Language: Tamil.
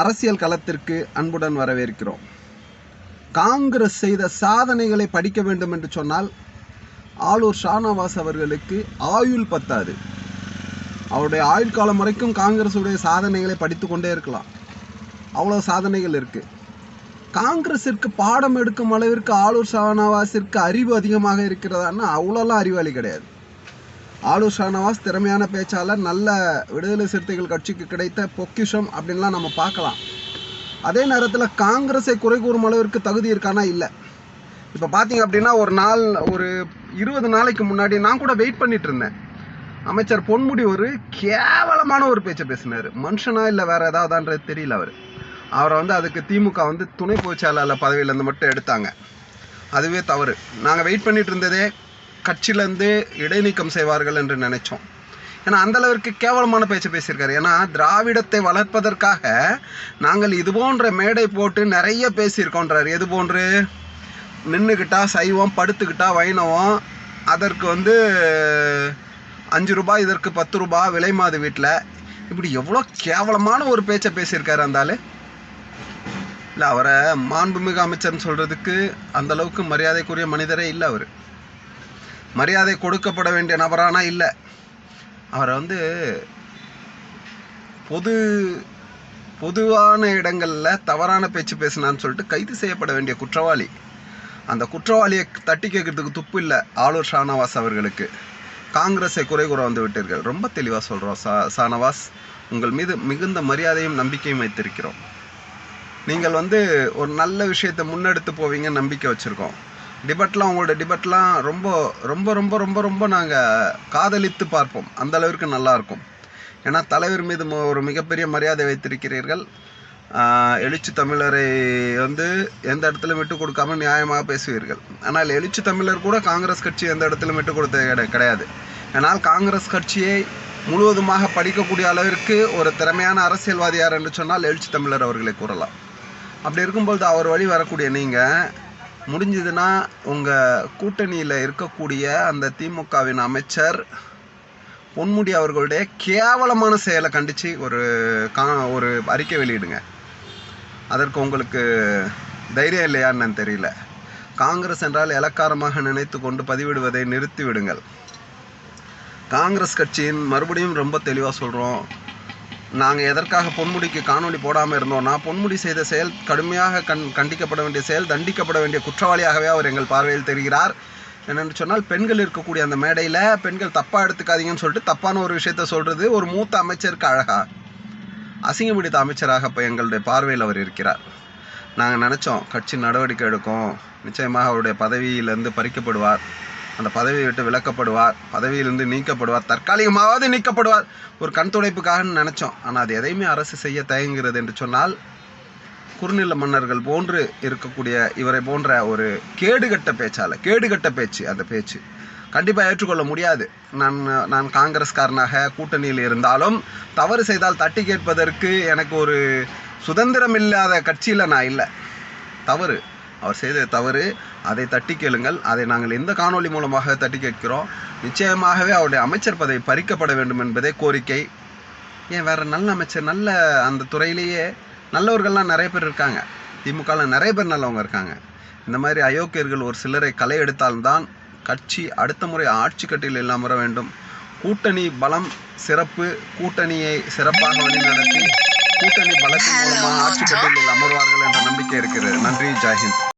அரசியல் களத்திற்கு அன்புடன் வரவேற்கிறோம். காங்கிரஸ் செய்த சாதனைகளை படிக்க வேண்டும் என்று சொன்னால் ஆளூர் ஷானவாஸ் அவர்களுக்கு ஆயுள் பத்தாது. அவருடைய ஆயுள் காலம் வரைக்கும் காங்கிரஸுடைய சாதனைகளை படித்து கொண்டே இருக்கலாம். அவ்வளோ சாதனைகள் இருக்குது காங்கிரஸிற்கு பாடம் எடுக்கும் அளவிற்கு ஆளூர் ஷானவாஸிற்கு அறிவு அதிகமாக இருக்கிறதான்னா அவ்வளோலாம் அறிவாளி கிடையாது. ஆளூர் ஷானவாஸ் திறமையான பேச்சாளர் நல்ல விடுதலை சிறுத்தைகள் கட்சிக்கு கிடைத்த பொக்கிஷம் அப்படின்லாம் நம்ம பார்க்கலாம். அதே நேரத்தில் காங்கிரஸை குறை கூறும் அளவிற்கு தகுதி இருக்கானா? இல்லை. இப்போ பார்த்தீங்க அப்படின்னா ஒரு நாள் ஒரு இருபது நாளைக்கு முன்னாடி நான் கூட வெயிட் பண்ணிட்டு இருந்தேன். அமைச்சர் பொன்முடி ஒரு கேவலமான ஒரு பேச்சை பேசினார். மனுஷனா இல்லை வேற ஏதாவதான்றது தெரியல அவர். அவரை வந்து அதுக்கு திமுக வந்து துணை பொதுச்செயலாளர் பதவியிலேருந்து மட்டும் எடுத்தாங்க. அதுவே தவறு. நாங்கள் வெயிட் பண்ணிட்டு இருந்ததே கட்சியிலேருந்து இடைநீக்கம் செய்வார்கள் என்று நினைச்சோம். ஏன்னா அந்த அளவிற்கு கேவலமான பேச்சு பேசியிருக்காரு. ஏன்னா திராவிடத்தை வளர்ப்பதற்காக நாங்கள் இது போன்ற மேடை போட்டு நிறைய பேசியிருக்கோன்றார். எது போன்று? நின்றுக்கிட்டா சைவம் படுத்துக்கிட்டா வைணவம். அதற்கு வந்து அஞ்சு ரூபாய் இதற்கு பத்து ரூபாய் விலை மாது வீட்டில் இப்படி எவ்வளோ கேவலமான ஒரு பேச்சை பேசியிருக்காரு அந்த இல்லை அவரை மாண்புமிகு அமைச்சர்னு சொல்கிறதுக்கு அந்தளவுக்கு மரியாதைக்குரிய மனிதரே இல்லை அவர். மரியாதை கொடுக்கப்பட வேண்டிய நபரானா இல்லை. அவரை வந்து பொது பொதுவான இடங்களில் தவறான பேச்சு பேசினான்னு சொல்லிட்டு கைது செய்யப்பட வேண்டிய குற்றவாளி. அந்த குற்றவாளியை தட்டி கேட்கறதுக்கு துப்பு இல்லை ஆளூர் ஷானவாஸ் அவர்களுக்கு. காங்கிரஸை குறை கூற வந்து விட்டீர்கள். ரொம்ப தெளிவாக சொல்கிறோம் சா ஷானவாஸ். உங்கள் மீது மிகுந்த மரியாதையும் நம்பிக்கையும் வைத்திருக்கிறோம். நீங்கள் வந்து ஒரு நல்ல விஷயத்தை முன்னெடுத்து போவீங்கன்னு நம்பிக்கை வச்சுருக்கோம். டிபெட்லாம் உங்களோட டிபெட்லாம் ரொம்ப ரொம்ப ரொம்ப ரொம்ப ரொம்ப நாங்கள் காதலித்து பார்ப்போம். அந்த அளவிற்கு நல்லாயிருக்கும் ஏன்னா தலைவர் மீது ஒரு மிகப்பெரிய மரியாதை வைத்திருக்கிறீர்கள். எழுச்சி தமிழரை வந்து எந்த இடத்துல விட்டு கொடுக்காம நியாயமாக பேசுவீர்கள். ஆனால் எழுச்சி தமிழர் கூட காங்கிரஸ் கட்சி எந்த இடத்துல விட்டு கொடுத்தது கிடை- கிடையாது. ஆனால் காங்கிரஸ் கட்சியை முழுவதுமாக படிக்கக்கூடிய அளவிற்கு ஒரு திறமையான அரசியல்வாதி யார் என்று சொன்னால் எழுச்சி தமிழர் அவர்களை கூறலாம். அப்படி இருக்கும்பொழுது அவர் வழி வரக்கூடிய நீங்கள் முடிஞ்சதுன்னா உங்கள் கூட்டணியில் இருக்கக்கூடிய அந்த திமுகவின் அமைச்சர் பொன்முடி அவர்களுடைய கேவலமான செயலை கண்டித்து ஒரு கா ஒரு அறிக்கை வெளியிடுங்க. அதற்கு உங்களுக்கு தைரியம் இல்லையான்னு தெரியல. காங்கிரஸ் என்றால் இலக்காரமாக நினைத்து கொண்டு பதிவிடுவதை நிறுத்தி விடுங்கள் காங்கிரஸ் கட்சியின் மறுபடியும் ரொம்ப தெளிவாக சொல்கிறோம் நாங்கள் எதற்காக பொன்முடிக்கு காணொளி போடாமல் இருந்தோம்னா பொன்முடி செய்த செயல் கடுமையாக கண் கண்டிக்கப்பட வேண்டிய செயல் தண்டிக்கப்பட வேண்டிய குற்றவாளியாகவே அவர் எங்கள் பார்வையில் தெரிகிறார். என்னென்னு சொன்னால் பெண்கள் இருக்கக்கூடிய அந்த மேடையில் பெண்கள் தப்பாக எடுத்துக்காதீங்கன்னு சொல்லிட்டு தப்பான ஒரு விஷயத்த சொல்கிறது ஒரு மூத்த அமைச்சருக்கு அழகா. அசிங்கம் பிடித்த அமைச்சராக இப்போ எங்களுடைய பார்வையில் அவர் இருக்கிறார். நாங்கள் நினச்சோம் கட்சி நடவடிக்கை எடுக்கும். நிச்சயமாக அவருடைய பதவியிலிருந்து பறிக்கப்படுவார். அந்த பதவியை விட்டு விலக்கப்படுவார் பதவியிலிருந்து நீக்கப்படுவார் தற்காலிகமாவது நீக்கப்படுவார். ஒரு கண் துடைப்புக்காக நினச்சோம். ஆனால் அது எதையுமே அரசு செய்ய தயங்குகிறது என்று சொன்னால் குறுநில மன்னர்கள் போன்று இருக்கக்கூடிய இவரை போன்ற ஒரு கேடுகட்ட பேச்சால் கேடுகட்ட பேச்சு அந்த பேச்சு. கண்டிப்பாக ஏற்றுக்கொள்ள முடியாது. நான் நான் காங்கிரஸ்காரனாக கூட்டணியில் இருந்தாலும் தவறு செய்தால் தட்டி கேட்பதற்கு எனக்கு ஒரு சுதந்திரம் இல்லாத கட்சியில் நான் இல்லை. தவறு. அவர் செய்த தவறு அதை தட்டி கேளுங்கள். அதை நாங்கள் எந்த காணொளி மூலமாக தட்டி கேட்கிறோம்? நிச்சயமாகவே அவருடைய அமைச்சர் பதவி பறிக்கப்பட வேண்டும் என்பதே கோரிக்கை. ஏன் வேறு நல்ல அமைச்சர் நல்ல அந்த துறையிலேயே நல்லவர்கள்லாம் நிறைய பேர் இருக்காங்க. திமுகவில் நிறைய பேர் நல்லவங்க இருக்காங்க. இந்த மாதிரி அயோக்கியர்கள் ஒரு சிலரை களை எடுத்தால்தான் கட்சி அடுத்த முறை ஆட்சி கட்டில் இல்லாமல் வர வேண்டும். கூட்டணி பலம் சிறப்பு கூட்டணியை சிறப்பாக வழிநடத்தி கூட்டணி பலத்தின் மூலமாக ஆட்சி கட்டிலில் அமர்வார்கள் என்ற நம்பிக்கை இருக்கிறது. நன்றி ஜாஹிந்த்